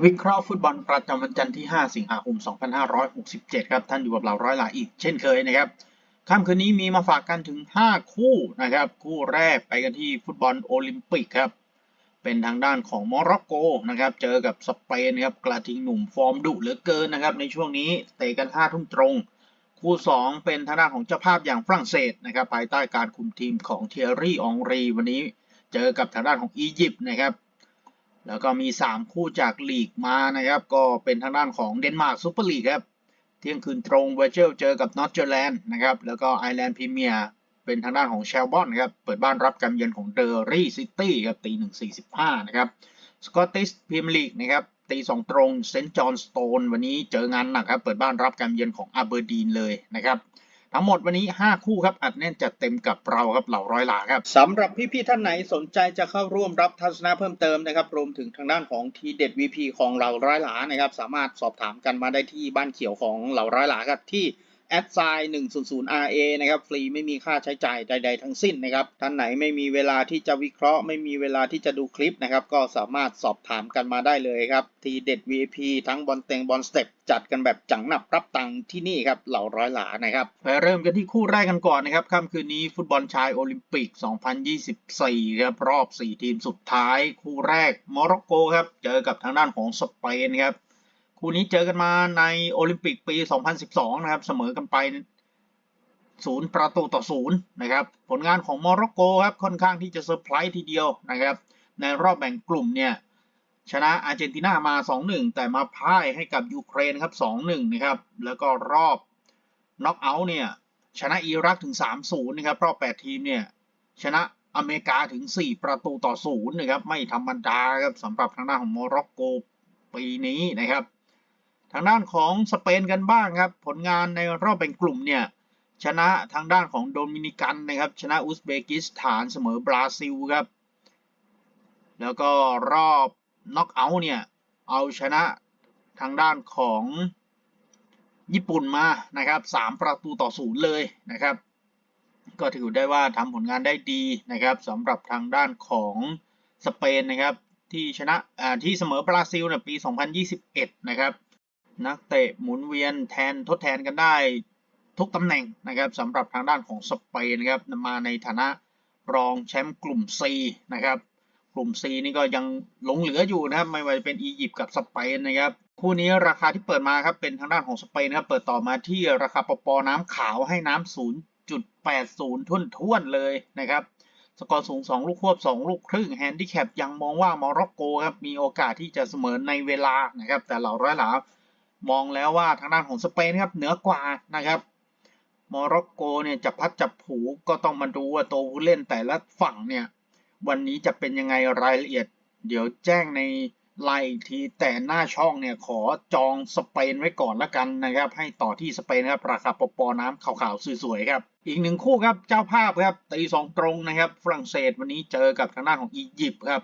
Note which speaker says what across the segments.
Speaker 1: วิเคราะห์ฟุตบอลประจำวันจันทร์ที่ 5 สิงหาคม 2567 ครับ ท่านอยู่กับเราร้อยหลาอีกเช่นเคยนะครับ ค่ำคืนนี้มีมาฝากกันถึง 5 คู่นะครับ คู่แรกไปกันที่ฟุตบอลโอลิมปิกครับ เป็นทางด้านของโมร็อกโกนะครับ เจอกับสเปนครับ กระทิงหนุ่มฟอร์มดุเหลือเกินนะครับ ในช่วงนี้เตะกัน 5 ทุ่มตรง คู่ 2 เป็นทางด้านของเจ้าภาพอย่างฝรั่งเศสนะครับ ภายใต้การคุมทีมของเทียรี่ อองรี วันนี้ เจอกับทางด้านของอียิปต์นะครับ แล้วก็มี 3 คู่จากลีกมานะครับ ก็เป็นทางด้านของเดนมาร์กซูเปอร์ลีกครับเที่ยงคืนตรงเวอร์เจลเจอกับนอตเจอร์แลนด์นะครับ แล้วก็ไอร์แลนด์พรีเมียร์เป็นทางด้านของเชลบอนครับ เปิดบ้านรับการเยือนของเดอร์รี่ซิตี้ครับตีหนึ่งสี่สิบห้านะครับ สกอตติชพรีเมียร์ลีกนะครับตีสองตรงเซนต์จอห์นสโตนวันนี้เจองานหนักครับ เปิดบ้านรับการเยือนของอาเบอร์ดีนเลยนะครับ ทั้งหมดวันนี้ 5 คู่ครับอัดแน่นจัดเต็มกับเราครับเหล่าร้อยหลาครับสำหรับพี่ๆท่านไหนสนใจจะเข้าร่วมรับทัศนะเพิ่มเติมนะครับรวมถึงทางด้านของทีเด็ด VP ของเหล่าร้อยหลานะครับสามารถสอบถามกันมาได้ที่บ้านเขียวของเหล่าร้อยหลาครับที่ แอดไซน์100 RA นะครับ ฟรีไม่มีค่าใช้จ่ายใด ๆ ทั้งสิ้นนะครับ ท่านไหนไม่มีเวลาที่จะวิเคราะห์ ไม่มีเวลาที่จะดูคลิปนะครับ ก็สามารถสอบถามกันมาได้เลยครับ ทีเด็ด VIP ทั้งบอลเต็งบอลสเต็ปจัดกันแบบจังหนับรับตังค์ที่นี่ครับ เหล่าร้อยหลานะครับไปเริ่มกันที่คู่แรกกันก่อนนะครับค่ำคืนนี้ฟุตบอลชายโอลิมปิก 2024 ครับ รอบ 4 ทีมสุดท้าย คู่แรก โมร็อกโกครับ เจอกับทางด้านของสเปนครับ คู่นี้เจอกันมาในโอลิมปิกปี 2012 นะครับ เสมอกันไปศูนย์ประตูต่อศูนย์นะครับ ผลงานของโมร็อกโกครับ ค่อนข้างที่จะเซอร์ไพรส์ทีเดียวนะครับ ในรอบแบ่งกลุ่มเนี่ยชนะอาร์เจนตินามา 2-1 แต่มาพ่ายให้กับยูเครนครับ 2-1 นะครับ แล้วก็รอบน็อกเอาท์เนี่ย ชนะอิรักถึง 3-0 นะครับ รอบ 8 ทีมเนี่ย ชนะอเมริกาถึง 4 ประตูต่อศูนย์นะครับ ไม่ธรรมดาครับสำหรับทางด้านของโมร็อกโกปีนี้นะครับ ทางด้านของสเปนกันบ้างครับ ผลงานในรอบแบ่งกลุ่มเนี่ยชนะทางด้านของโดมินิกันนะครับ ชนะอุซเบกิสถานเสมอบราซิลครับ แล้วก็รอบน็อกเอาท์เนี่ย เอาชนะทางด้านของญี่ปุ่นมานะครับสามประตูต่อศูนย์เลยนะครับ ก็ถือได้ว่าทำผลงานได้ดีนะครับสำหรับทางด้านของสเปนนะครับ ที่ชนะที่เสมอบราซิลในปี 2021 นะครับ นักเตะหมุนเวียนแทนทดแทนกันได้ทุกตำแหน่งนะครับสำหรับทางด้านของสเปนนะครับมาในฐานะรองแชมป์กลุ่ม C นะครับกลุ่ม C นี่ก็ยังหลงเหลืออยู่นะครับไม่ว่าจะเป็นอียิปต์กับสเปนนะครับคู่นี้ราคาที่เปิดมาครับเป็นทางด้านของสเปนนะครับเปิดต่อมาที่ราคาปปน้ำขาวให้น้ำ0.80ทุ่นท้วนๆเลยนะครับสกอร์สูง 2 ลูกควบ 2 ลูกครึ่งแฮนดิแคปยังมองว่าโมร็อกโกครับมีโอกาสที่จะเสมอในเวลานะครับแต่เหล่าร้อยหลา มองแล้วว่าทางด้านของสเปนครับเหนือกว่านะครับโมร็อกโกเนี่ยจะพัดจับผูก็ต้องมาดูว่าตัวผู้เล่นแต่ละฝั่งเนี่ยวันนี้จะเป็นยังไงรายละเอียด เดี๋ยวแจ้งในไลน์อีกทีแต่หน้าช่องเนี่ยขอจองสเปนไว้ก่อนละกันนะครับ ให้ต่อที่สเปนครับราคาปปน้ำขาวๆสวยๆครับ อีกหนึ่งคู่ครับเจ้าภาพครับตีสองตรงนะครับ ฝรั่งเศสวันนี้เจอกับทางด้านของอียิปต์ครับ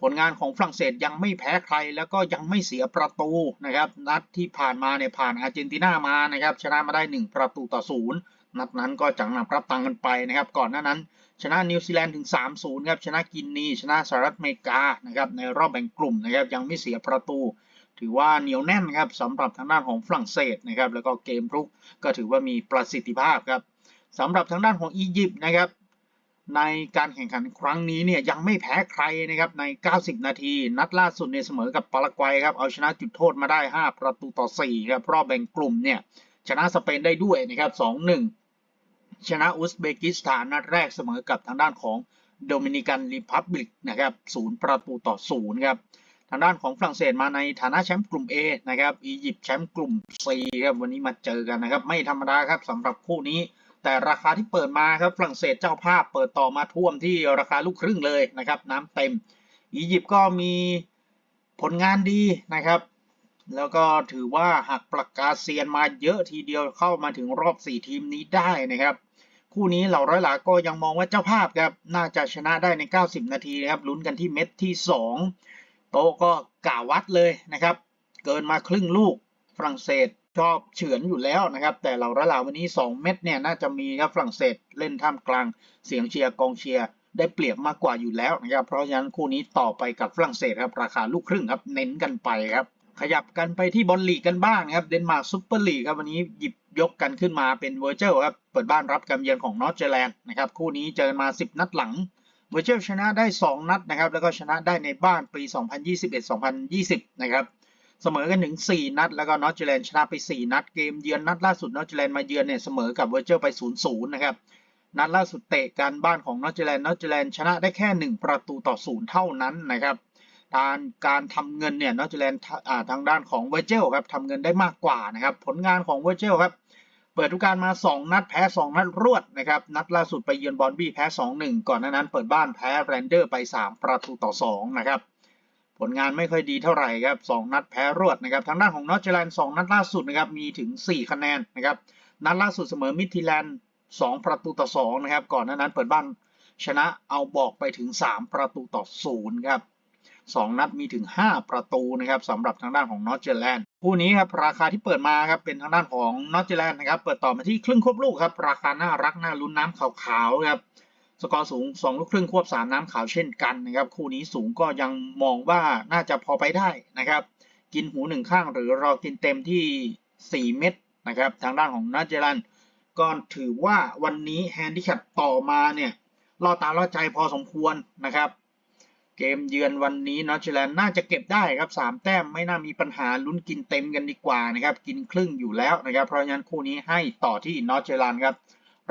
Speaker 1: ผลงานของฝรั่งเศสยังไม่แพ้ใคร แล้วก็ยังไม่เสียประตูนะครับ นัดที่ผ่านมาเนี่ยผ่านอาร์เจนตินามานะครับ ชนะมาได้ 1 ประตูต่อศูนย์นัดนั้นก็จังหนับรับตังกันไปนะครับ ก่อนหน้านั้น ชนะนิวซีแลนด์ถึง 3-0 ครับ ชนะกินนี ชนะสหรัฐอเมริกานะครับในรอบแบ่งกลุ่มนะครับ ยังไม่เสียประตู ถือว่าเหนียวแน่นครับสำหรับทางด้านของฝรั่งเศสนะครับ แล้วก็เกมรุกก็ถือว่ามีประสิทธิภาพครับสำหรับทางด้านของอียิปต์นะครับ ในการแข่งขันครั้งนี้เนี่ยยังไม่แพ้ใครนะครับใน 90 นาที นัดล่าสุดเนี่ยเสมอกับปารากวัยครับเอาชนะจุดโทษมาได้ 5 ประตูต่อ4ครับรอบแบ่งกลุ่มเนี่ยชนะสเปนได้ด้วยนะครับ 2-1 ชนะอุซเบกิสถานนัดแรกเสมอกับทางด้านของโดมินิกันริพับลิกนะครับศูนย์ประตูต่อศูนย์ครับทางด้านของฝรั่งเศสมาในฐานะแชมป์กลุ่ม A นะครับอียิปต์แชมป์กลุ่ม C ครับวันนี้มาเจอกันนะครับไม่ธรรมดาครับสำหรับคู่นี้ แต่ราคาที่เปิดมาครับฝรั่งเศสเจ้าภาพเปิดต่อมาท่วมที่ราคาลูกครึ่งเลยนะครับ น้ำเต็ม อียิปต์ก็มีผลงานดีนะครับ แล้วก็ถือว่าหักปากกาเซียนมาเยอะทีเดียวเข้ามาถึงรอบ 4 ทีมนี้ได้นะครับ คู่นี้เหล่าร้อยหลาก็ยังมองว่าเจ้าภาพครับน่าจะชนะได้ใน 90 นาทีนะครับลุ้นกันที่เม็ดที่ 2 โตะก็กล่าววัดเลยนะครับ เกินมาครึ่งลูกฝรั่งเศส ชอบเฉือนอยู่แล้วนะครับ แต่เหล่าร้อยหลาวันนี้ 2 เม็ดเนี่ยน่าจะมีครับฝรั่งเศสเล่นท่ามกลางเสียงเชียร์กองเชียร์ได้เปรียบมากกว่าอยู่แล้วนะครับ เพราะฉะนั้นคู่นี้ต่อไปกับฝรั่งเศสครับราคาลูกครึ่งครับเน้นกันไปครับ ขยับกันไปที่บอลลีกกันบ้างครับเดนมาร์กซูเปอร์ลีกครับวันนี้หยิบยกกันขึ้นมาเป็นเวอร์เจลครับเปิดบ้านรับกำเยือนของนอร์ทเจแลนด์นะครับคู่นี้เจอมา 10 นัดหลังเวอร์เจลชนะได้ 2 นัดนะครับแล้วก็ชนะได้ในบ้านปี 2021-2020 นะครับ เสมอกันถึง 4 นัด แล้วก็นอร์ทเจแลนด์ชนะไป 4 นัด เกมเยือนนัดล่าสุดนอร์ทเจแลนด์มาเยือนเนี่ยเสมอกับเวอร์เจลไป 0-0 นะครับ นัดล่าสุดเตะกันบ้านของนอร์ทเจแลนด์นอร์ทเจแลนด์ชนะได้แค่ 1 ประตูต่อ 0 เท่านั้นนะครับการการทำเงินเนี่ยนอร์ทเจแลนด์ทางด้านของเวอร์เจลครับทำเงินได้มากกว่านะครับ ผลงานของเวอร์เจลครับเปิดทุกการมา 2 นัดแพ้ 2 นัดรวดนะครับ นัดล่าสุดไปเยือนบอลบี้แพ้ 2-1 ก่อนหน้านั้นเปิดบ้านแพ้แรนเดอร์ไป 3 ประตูต่อ 2 นะครับ ผลงานไม่ค่อยดีเท่าไหร่ครับ2นัดแพ้รวดนะครับทางด้านของนอร์ทเจแลนด์2นัดล่าสุดนะครับมีถึง 4 คะแนนนะครับนัดล่าสุดเสมอมิดทีแลนด์2ประตูต่อ2นะครับก่อนหน้านั้นเปิดบ้านชนะเอาบอกไปถึง 3 ประตูต่อ0ครับ2นัดมีถึง 5 ประตูนะครับสำหรับทางด้านของนอร์ทเจแลนด์คู่นี้ครับราคาที่เปิดมาครับเป็นทางด้านของนอร์ทเจแลนด์นะครับเปิดต่อมาที่ครึ่งควบลูกครับราคาน่ารักน่าลุ้นน้ำขาวๆครับ สกอร์สูง 2 ลูกครึ่งควบ 3 น้ำขาวเช่นกันนะครับ คู่นี้สูงก็ยังมองว่าน่าจะพอไปได้นะครับ กินหูหนึ่งข้างหรือรอกินเต็มที่ 4 เม็ดนะครับ ทางด้านของนอร์ทเจแลนด์ก็ถือว่าวันนี้แฮนดิแคปต่อมาเนี่ยล่อตาล่อใจพอสมควรนะครับ เกมเยือนวันนี้นอร์ทแลนด์น่าจะเก็บได้ครับ 3 แต้มไม่น่ามีปัญหาลุ้นกินเต็มกันดีกว่านะครับ กินครึ่งอยู่แล้วนะครับ เพราะฉะนั้นคู่นี้ให้ต่อที่นอร์ทแลนด์ครับ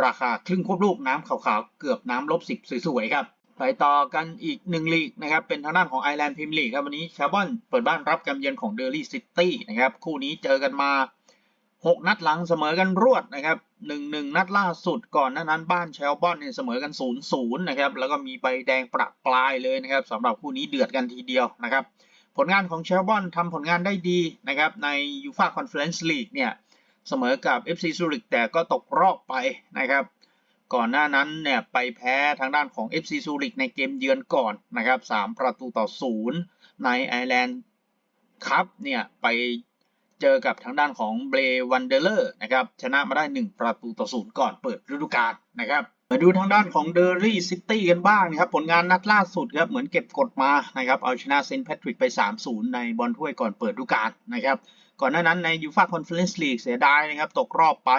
Speaker 1: ราคาครึ่งควบลูกน้ำขาวๆ เกือบน้ำลบสิบสวยๆครับไปต่อกันอีกหนึ่งลีกนะครับเป็นทางด้านของไอร์แลนด์พรีเมียร์ลีกครับวันนี้ชาบอนเปิดบ้านรับกำเยือนของเดอร์ลี่ซิตี้นะครับคู่นี้เจอกันมา 6 นัดหลังเสมอกันรวดนะครับหนึ่งหนึ่งนัดล่าสุดก่อนหน้านั้นบ้านเชลบอนเนี่ยเสมอกัน0ูนย์ศูนย์นะครับแล้วก็มีใบแดงประปลายเลยนะครับสำหรับคู่นี้เดือดกันทีเดียวนะครับผลงานของเชลบอนทำผลงานได้ดีนะครับในยูฟาคอนเฟอเรนซ์ลีกเนี่ย เสมอกับ FC ซูริกแต่ก็ตกรอบไปนะครับ ก่อนหน้านั้นเนี่ยไปแพ้ทางด้านของ FC ซูริกในเกมเยือนก่อนนะครับ3ประตูต่อ 0 ในไอร์แลนด์คัพเนี่ยไปเจอกับทางด้านของเบรวันเดเลอร์นะครับชนะมาได้ 1 ประตูต่อ 0 ก่อนเปิดฤดูกาลนะครับมาดูทางด้านของเดอรี่ซิตี้กันบ้างนะครับ ผลงานนัดล่าสุดครับเหมือนเก็บกดมานะครับ เอาชนะเซนต์แพทริกไป 3-0 ในบอลถ้วยก่อนเปิดฤดูกาลนะครับ ก่อนหน้านั้นในยูฟ่าคอนเฟอเรนซ์ลีกเสียดายนะครับ ตกรอบไป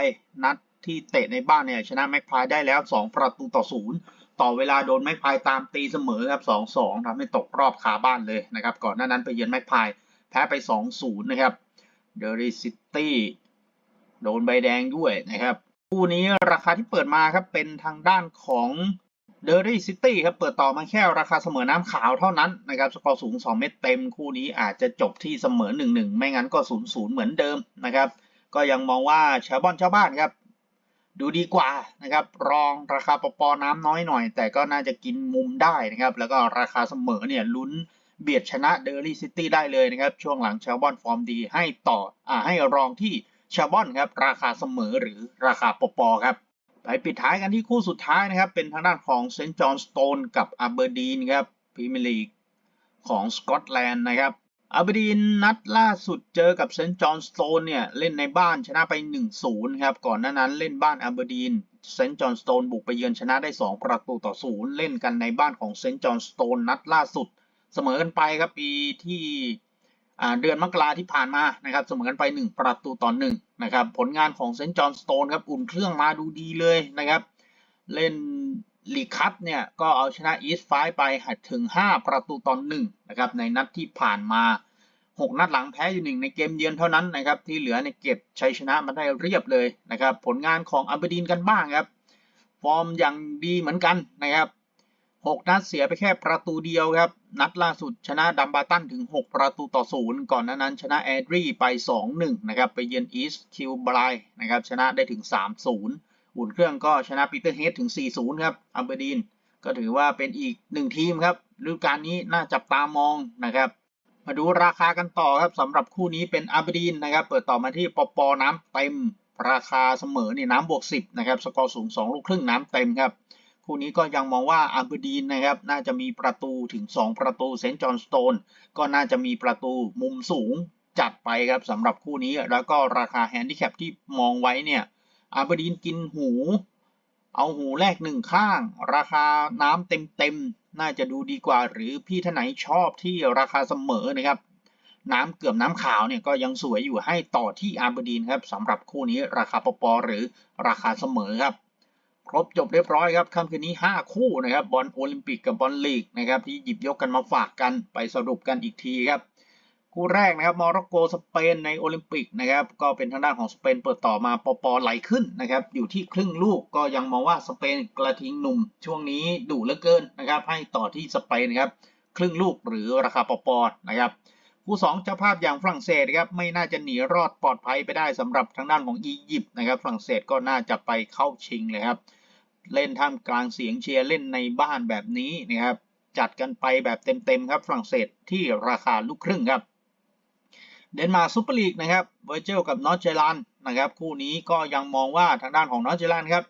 Speaker 1: นัดที่เตะในบ้านเนี่ยชนะแม็กพายได้แล้ว 2 ประตูต่อ0ต่อเวลาโดนแม็กพายตามตีเสมอครับ 2-2ทำให้ตกรอบคาบ้านเลยนะครับ ก่อนหน้านั้นไปเยือนแม็กพายแพ้ไป 2-0 นะครับเดอริซิตี้โดนใบแดงด้วยนะครับ คู่นี้ราคาที่เปิดมาครับเป็นทางด้านของ เดอรี่ซิตี้ครับเปิดต่อมาแค่ราคาเสมอน้ำขาวเท่านั้นนะครับสกอร์สูง 2 เม็ดเต็มคู่นี้อาจจะจบที่เสมอ 1-1 ไม่งั้นก็ 0-0 เหมือนเดิมนะครับก็ยังมองว่าชาวบ้านชาวบ้านครับดูดีกว่านะครับรองราคาปปน้ำน้อยหน่อย แต่ก็น่าจะกินมุมได้นะครับแล้วก็ราคาเสมอเนี่ยลุ้นเบียดชนะเดอร์ลี่ซิตี้ได้เลยนะครับช่วงหลังชาวบอนฟอร์มดีให้ต่ออ่าให้รองที่ชาวบอนครับราคาเสมอหรือราคาปปครับ ไปปิดท้ายกันที่คู่สุดท้ายนะครับ เป็นทางด้านของเซนต์จอห์นสโตนกับอาเบอร์ดีนครับพรีเมียร์ลีกของสกอตแลนด์นะครับอาเบอร์ดีนนัดล่าสุดเจอกับเซนต์จอห์นสโตนเนี่ย เล่นในบ้านชนะไป 1-0 ครับ ก่อนหน้านั้นเล่นบ้านอาเบอร์ดีนเซนต์จอห์นสโตนบุกไปเยือนชนะได้ 2 ประตูต่อ0เล่นกันในบ้านของเซนต์จอห์นสโตนนัดล่าสุด เสมอกันไปครับปีที่ เดือนมกราที่ผ่านมานะครับเสมอกันไป 1 ประตูต่อ1นะครับผลงานของเซนต์จอห์นสโตนครับอุ่นเครื่องมาดูดีเลยนะครับ เล่นลีคัพเนี่ยก็เอาชนะอีสไฟไปหัดถึง 5 ประตูต่อ1นะครับในนัดที่ผ่านมา 6 นัดหลังแพ้อยู่หนึ่งในเกมเยือนเท่านั้นนะครับที่เหลือในเก็บชัยชนะมาได้เรียบเลยนะครับผลงานของอับเบร์ดีนกันบ้างครับ ฟอร์มอย่างดีเหมือนกันนะครับ 6 นัดเสียไปแค่ประตูเดียวครับ นัดล่าสุดชนะดัมบาตันถึง 6 ประตูต่อ0ก่อนหน้านั้นชนะแอดรีไป 2-1 นะครับ ไปเยือนอีสคิวบรายนะครับ ชนะได้ถึง 3-0 อุ่นเครื่องก็ชนะปีเตอร์เฮดถึง 4-0 ครับ อัมเบอร์ดีน ก็ถือว่าเป็นอีกหนึ่งทีมครับฤดูกาลนี้น่าจับตามองนะครับ มาดูราคากันต่อครับสำหรับคู่นี้เป็นอัมเบอร์ดีนนะครับ เปิดต่อมาที่ปปน้ำเต็ม ราคาเสมอเนี่ยน้ำบวก 10 นะครับ สกอร์สูง 2 ลูกครึ่งน้ำเต็มครับ คู่นี้ก็ยังมองว่าอับอร์ดีนนะครับน่าจะมีประตูถึง 2 ประตูเซนต์จอห์นสโตนก็น่าจะมีประตูมุมสูงจัดไปครับสำหรับคู่นี้แล้วก็ราคาแฮนดิแคปที่มองไว้เนี่ยอาบอร์ดีนกินหู เอาหูแลกหนึ่งข้าง ราคาน้ำเต็มๆน่าจะดูดีกว่า หรือพี่ท่านไหนชอบที่ราคาเสมอนะครับน้ำเกือบน้ำขาวเนี่ยก็ยังสวยอยู่ให้ต่อที่อาร์บดีนครับสำหรับคู่นี้ราคาปปหรือราคาเสมอครับ ครบจบเรียบร้อยครับค่ำคืนนี้ 5 คู่นะครับบอลโอลิมปิกกับบอลลีกนะครับที่หยิบยกกันมาฝากกันไปสรุปกันอีกทีครับคู่แรกนะครับโมร็อกโกสเปนในโอลิมปิกนะครับก็เป็นทางด้านของสเปนเปิดต่อมาปปไหลขึ้นนะครับอยู่ที่ครึ่งลูกก็ยังมองว่าสเปนกระทิงหนุ่มช่วงนี้ดุเหลือเกินนะครับให้ต่อที่สเปนครับครึ่งลูกหรือราคาปปนะครับคู่2เจ้าภาพอย่างฝรั่งเศสครับไม่น่าจะหนีรอดปลอดภัยไปได้สำหรับทางด้านของอียิปต์นะครับฝรั่งเศสก็น่าจะไปเข้าชิงเลยครับ เล่นท่ามกลางเสียงเชียร์เล่นในบ้านแบบนี้นะครับ จัดกันไปแบบเต็มๆครับฝรั่งเศสที่ราคาลูกครึ่งครับ เดนมาร์กซูเปอร์ลีกนะครับเวอร์เจลกับนอร์เจแลนนะครับ คู่นี้ก็ยังมองว่าทางด้านของนอร์เจแลนครับ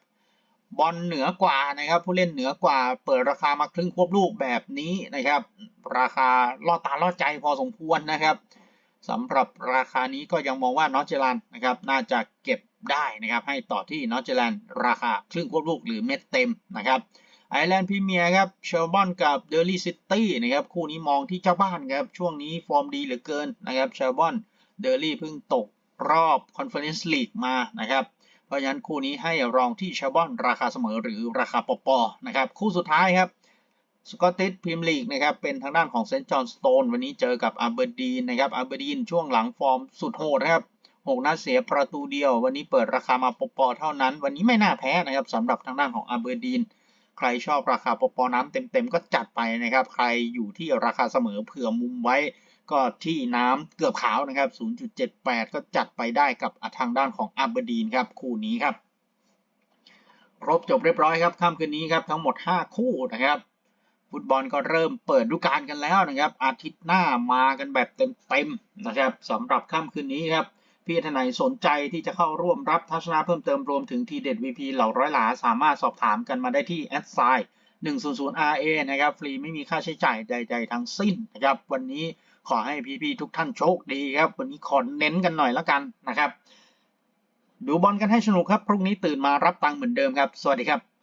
Speaker 1: บอลเหนือกว่านะครับ ผู้เล่นเหนือกว่าเปิดราคามาครึ่งควบลูกแบบนี้นะครับ ราคาล่อตาล่อใจพอสมควรนะครับสำหรับราคานี้ก็ยังมองว่านอร์เจแลนนะครับ น่าจะเก็บ ได้นะครับ ให้ต่อที่นอร์ทเจแลนด์ราคาครึ่งควบลูกหรือเม็ดเต็มนะครับไอร์แลนด์พรีเมียร์ครับเชลบอนกับเดลี่ซิตี้นะครับคู่นี้มองที่เจ้าบ้านครับช่วงนี้ฟอร์มดีเหลือเกินนะครับเชลบอนเดลี่เพิ่งตกรอบคอนเฟอเรนซ์ลีกมานะครับเพราะฉะนั้นคู่นี้ให้รองที่เชลบอนราคาเสมอหรือราคาปปนะครับคู่สุดท้ายครับสกอตติชพรีเมียร์ลีกนะครับเป็นทางด้านของเซนต์จอห์นสโตนวันนี้เจอกับอาร์เบอร์ดีนนะครับอาร์เบอร์ดีนช่วงหลังฟอร์มสุดโหดนะครับ หกนัดเสียประตูเดียว วันนี้เปิดราคามาปปเท่านั้น วันนี้ไม่น่าแพ้นะครับสำหรับทางด้านของอาเบอร์ดีน ใครชอบราคาปปน้ำเต็มๆก็จัดไปนะครับ ใครอยู่ที่ราคาเสมอเผื่อมุมไว้ก็ที่น้ำเกือบขาวนะครับ 0.78 ก็จัดไปได้กับทางด้านของอาเบอร์ดีนครับคู่นี้ครับ ครบจบเรียบร้อยครับค่ำคืนนี้ครับทั้งหมด 5 คู่นะครับฟุตบอลก็เริ่มเปิดฤดูกาลกันแล้วนะครับ อาทิตย์หน้ามากันแบบเต็มๆนะครับสำหรับค่ำคืนนี้ครับ พี่ท่านไหนสนใจที่จะเข้าร่วมรับทัศนะเพิ่มเติมรวมถึงทีเด็ด VP เหล่าร้อยหลาสามารถสอบถามกันมาได้ที่แอดไซน์100 RA นะครับ ฟรีไม่มีค่าใช้จ่ายใด ๆ ทั้งสิ้นนะครับ วันนี้ขอให้พี่ๆทุกท่านโชคดีครับ วันนี้ขอเน้นกันหน่อยแล้วกันนะครับ ดูบอลกันให้สนุกครับ พรุ่งนี้ตื่นมารับตังค์เหมือนเดิมครับ สวัสดีครับ